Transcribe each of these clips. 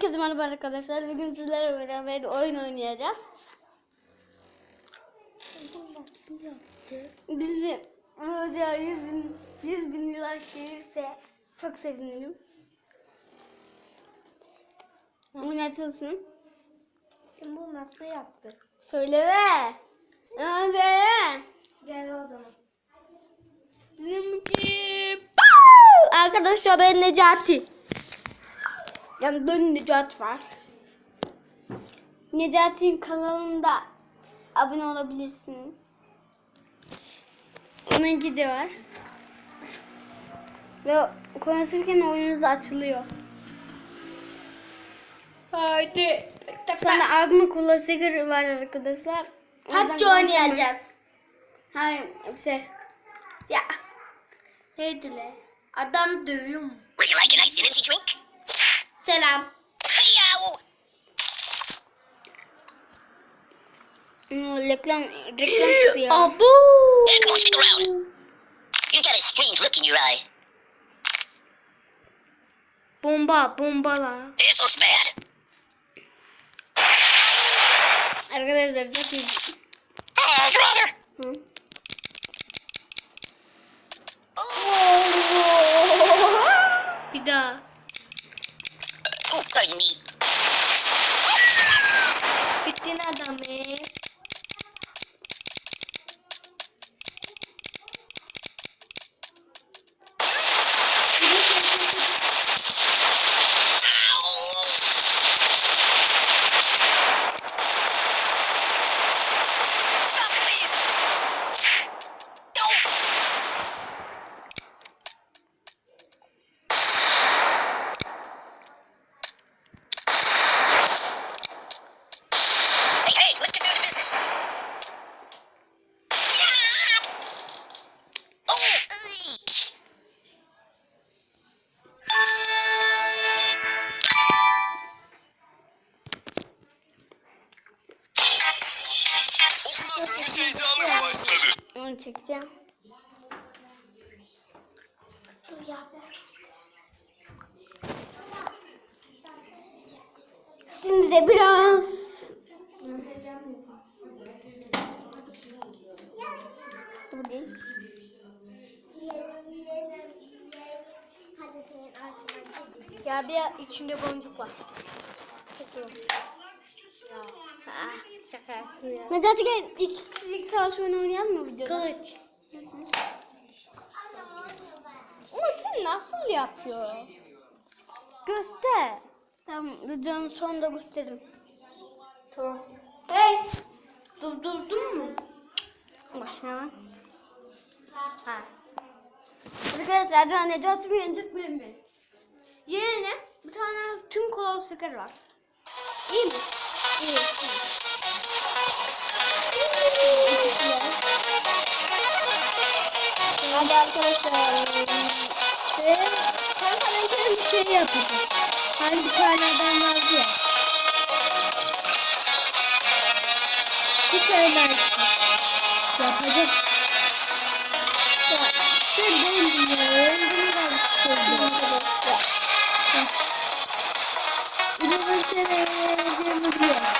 Herkese merhaba arkadaşlar. Bugün sizlerle beraber oyun oynayacağız. Biz bir bu video 100 bin, 100 bin like gelirse çok sevinirim. Oyun açılsın. Sen bunu nasıl yaptın? Söyle be. Hadi. Gel o zaman. Bizimki. Arkadaşlar ben Necati. Yani dön Necati var. Necati'nin kanalında abone olabilirsiniz. Onunki de var. Ve konuşurken oyununuz açılıyor. Haydi. Sonra azma kola sigara var arkadaşlar. Konuşamayın. oynayacağız. Hayır şey. Ya. Neydi? Adam dövüyor mu? Would you like a nice energy drink? Selam. Hmm, reklam reklam çıktı ya. Abu. Yeah, come on, stick around. You've got a strange look in your eye. Bomba bombalar. This looks bad. Arkadaşlar çok iyi. Oh, brother! Hı. admit. Bitti na adamı. Çekeceğim. Şimdi de biraz bu değil. Ya bir içinde boncuk var. Ah, şaka yaptım ya. Necati gel ilk, ilk savaş oyunu oynayalım mı videoda? Kılıç. Ama sen nasıl yapıyor? Göster. Tamam videonun sonunda gösteririm. Tamam. Hey! Durdurdun mu? Başına. Ha. Arkadaşlar hadi Necati mi yenecek benim mi? Yerine bir tane tüm kolalı şeker var. İyi mi? Şey yapacağım. Hani bir tane adam vardı ya. Bir tane yapacak. Ya, sen benim dinliyorum. Bunu da istedim. Üniversiteye vereceğimi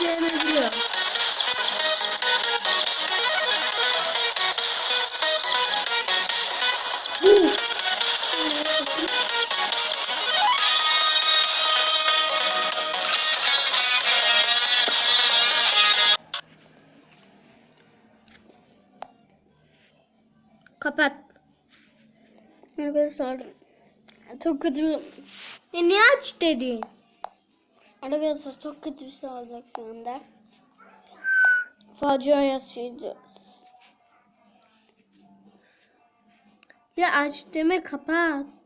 ne seçeceğimi biliyorum. Kapat. Arkadaşlar çok kötü. E niye aç dedin? Arkadaşlar çok kötü bir şey olacak anda. Facia yaşayacağız. Ya aç deme kapat.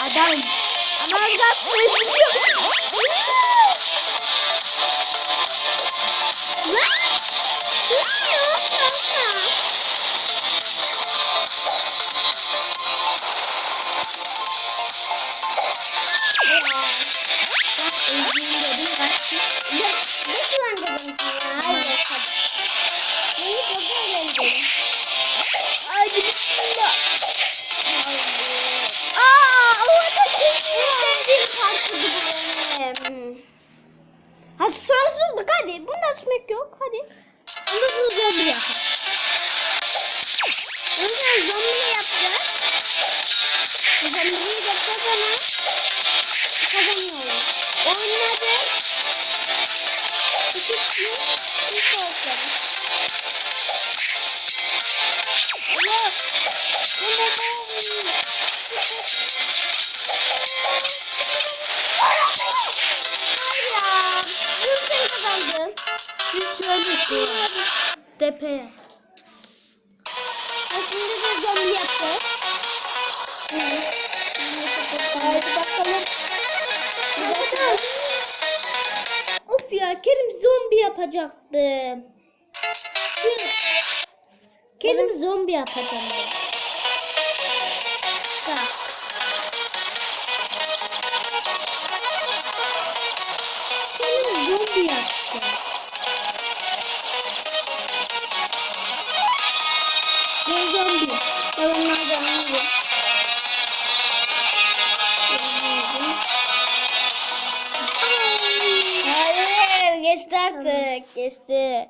Adam. Ama adam Açmak yok hadi. Ama bunu zombi yapar. Önce Tepeye. Ha, Şimdi de zombi yapacağız. Of ya Kerim zombi yapacaktı. Kerim zombi yapacağım. Hayır, geçti artık. Geçti.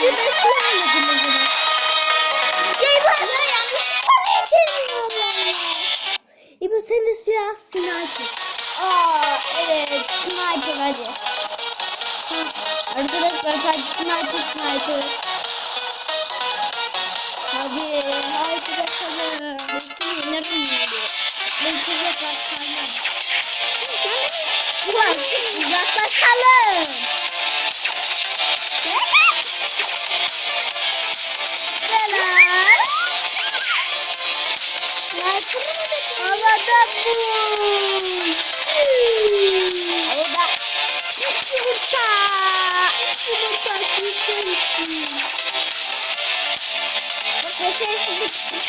Silah silah aldım o zaman. İbo sen de silah sniper. Aa evet sniper hadi. Arkadaşlar sadece sniper sniper. Hadi bakalım. Ben seni yenerim diyor. Ben size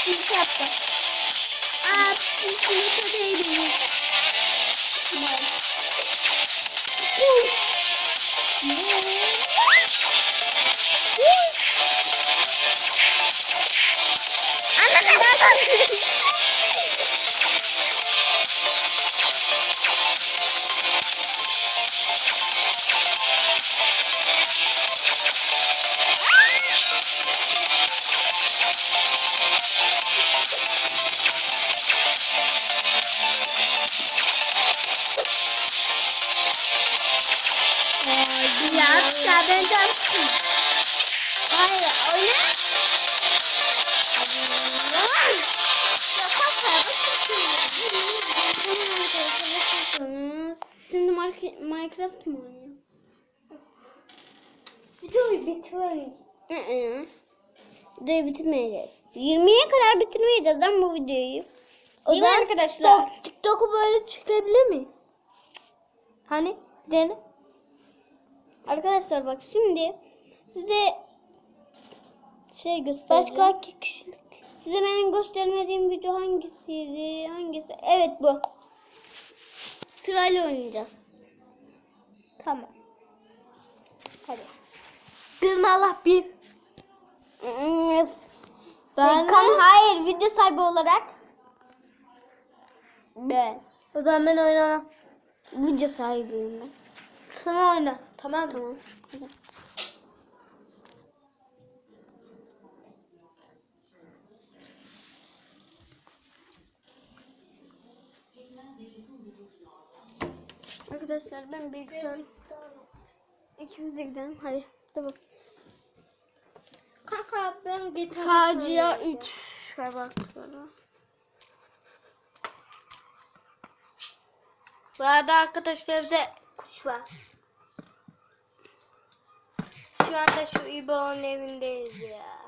başarısızlık yumurta yaptı. Aa yumurta değil. Anladım. Hayır öyle. Şimdi Minecraft mı oynuyor? Videoyu bitirmeyin. Videoyu bitirmeyeceğiz. 20'ye kadar bitirmeyeceğiz lan bu videoyu. O Değil zaman arkadaşlar? TikTok, TikTok'u böyle çıkabilir miyiz? Hani dene. Arkadaşlar bak şimdi size şey göstereceğim. Başka kişilik. Size benim göstermediğim video hangisiydi? Hangisi? Evet bu. Sırayla oynayacağız. Tamam. Hadi. Bir Allah bir. Ben Kam de- hayır video sahibi olarak. Ben. O zaman ben oynamam. Video sahibiyim ben. Sen oyna. Tamam mı? Tamam. Arkadaşlar ben bilgisayar ikimize gidelim. Hadi. Dur bak. Kanka ben gitar Facia 3 ve bak sonra. Bu arada arkadaşlar evde kuş var. Şu anda şu İbo'nun evindeyiz ya.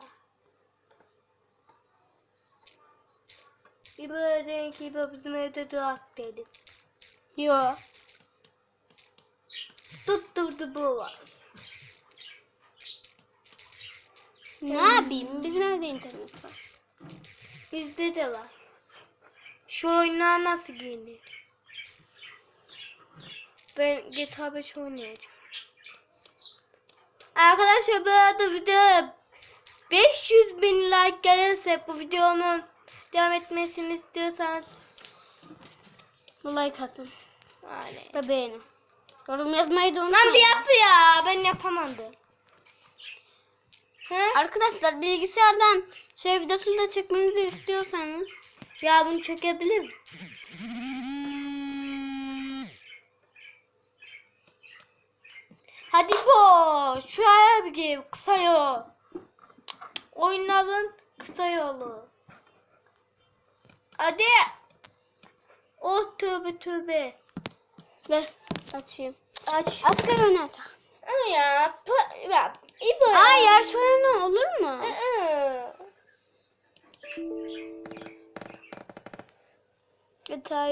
İbo dedi ki İbo bizim evde durak dedi. Yo. Tutturdu bu. Ne yapayım? Bizim evde internet var. Bizde de var. Şu oyunlar nasıl giyinir? Ben GTA 5 oynayacağım. Arkadaşlar bu arada video 500 bin like gelirse bu videonun devam etmesini istiyorsanız Like atın. yani. Ve beğenin. Yorum yazmayı da Lan unutmayın. bir yap ya ben yapamadım. He? Arkadaşlar bilgisayardan şey videosunu da çekmenizi istiyorsanız Ya bunu çekebilir misin? Hadi bu. Şu ayar bir gir. Kısa yol. Oyunların kısa yolu. Hadi. Oh tövbe tövbe. ver açayım. Aç. Asgari oynayacak. Ya. Pa- ya. İbo. Yarış oyunu olur mu? GTA